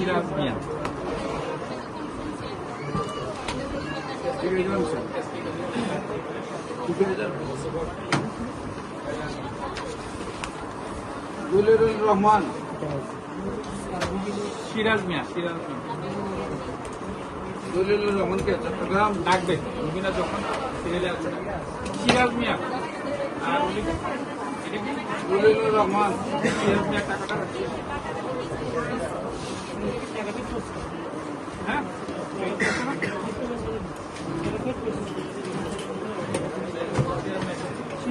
সিরাজ মিয়া জলিলুর রহমান সিরাজ মিয়া সিরাজ মিয়া জলিলুর রহমানকে চট্টগ্রাম ডাকবে। রুবিনা যখন সিরিয়ালে আসবে সিরাজ মিয়া আর? জলিলুর রহমান সিরাজ মিয়া টাকাটা